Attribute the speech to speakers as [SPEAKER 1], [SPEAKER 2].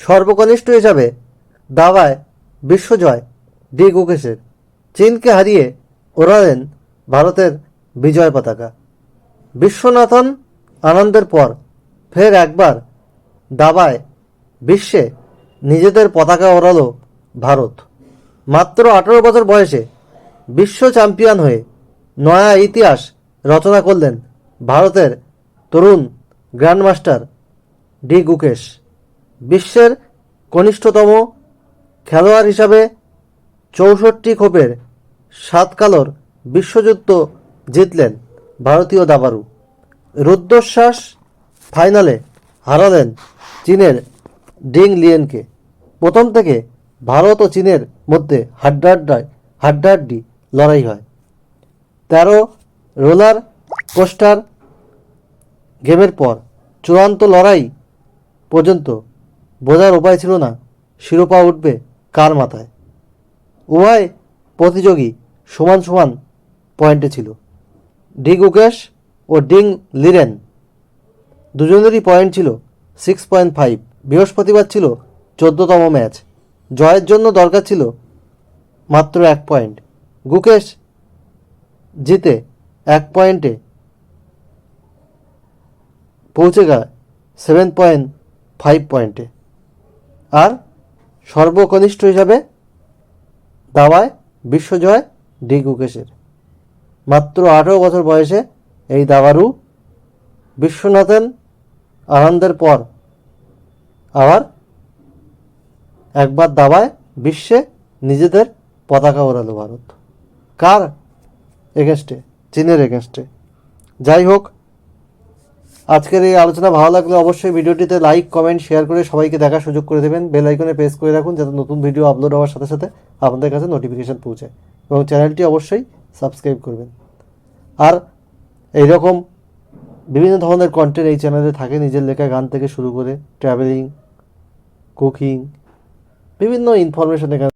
[SPEAKER 1] সর্বকনিষ্ঠ হিসাবে দাবায় বিশ্বজয় ডি গুকেশের চীনকে হারিয়ে ওড়ালেন ভারতের বিজয় পতাকা। বিশ্বনাথন আনন্দের পর ফের একবার দাবায় বিশ্বে নিজেদের পতাকা ওড়ালো ভারত। মাত্র আঠারো বছর বয়সে বিশ্ব চ্যাম্পিয়ন হয়ে নয়া ইতিহাস রচনা করলেন ভারতের তরুণ গ্র্যান্ডমাস্টার ডি গুকেশ বিশ্বের কনিষ্ঠতম খেলোয়াড় হিসাবে চৌষট্টি খোপের সাত কালোর বিশ্বযুদ্ধ জিতলেন ভারতীয় দাবারু রুদ্ধশ্বাস ফাইনালে হারালেন চীনের ডিং লিয়েনকে। প্রথম থেকে ভারত ও চীনের মধ্যে হাড্ডাহাড্ডায় হাড্ডাহাড্ডি লড়াই হয়। তেরো রোলার কোস্টার গেমের পর চূড়ান্ত লড়াই পর্যন্ত বোঝার উপায় ছিল না। শিরোপা উঠবে কার মাথায়? উভয় প্রতিযোগী সমান সমান পয়েন্টে ছিল। ডি গুকেশ ও ডিং লিরেন দুজনেরই পয়েন্ট ছিল সিক্স পয়েন্ট ফাইভ বৃহস্পতিবার ছিল চোদ্দতম ম্যাচ। জয়ের জন্য দরকার ছিল মাত্র এক পয়েন্ট গুকেশ জিতে এক পয়েন্টে পৌঁছে গেল সেভেন পয়েন্ট ফাইভ পয়েন্টে আর সর্বকনিষ্ঠ হিসাবে দাওয়ায় বিশ্বজয় ডি গুকেশের মাত্র আঠেরো বছর বয়সে এই দাবারু বিশ্বনাথন আনন্দের পর আবার একবার দাবায় বিশ্বে নিজেদের পতাকা ওড়ালো ভারত। কার এগেনস্টে? চীনের এগেনস্টে। যাই হোক আজকের এই আলোচনা ভালো লাগলে অবশ্যই ভিডিওটিতে লাইক কমেন্ট শেয়ার করে সবাইকে দেখার সুযোগ করে দেবেন। বেল আইকনে প্রেস করে রাখুন যাতে নতুন ভিডিও আপলোড হওয়ার সাথে সাথে আপনাদের কাছে নোটিফিকেশান পৌঁছায় এবং চ্যানেলটি অবশ্যই সাবস্ক্রাইব করবেন। আর এইরকম বিভিন্ন ধরনের কন্টেন্ট এই চ্যানেলে থাকে, নিজের লেখা গান থেকে শুরু করে ট্রাভেলিং কুকিং বিভিন্ন ইনফরমেশন এখানে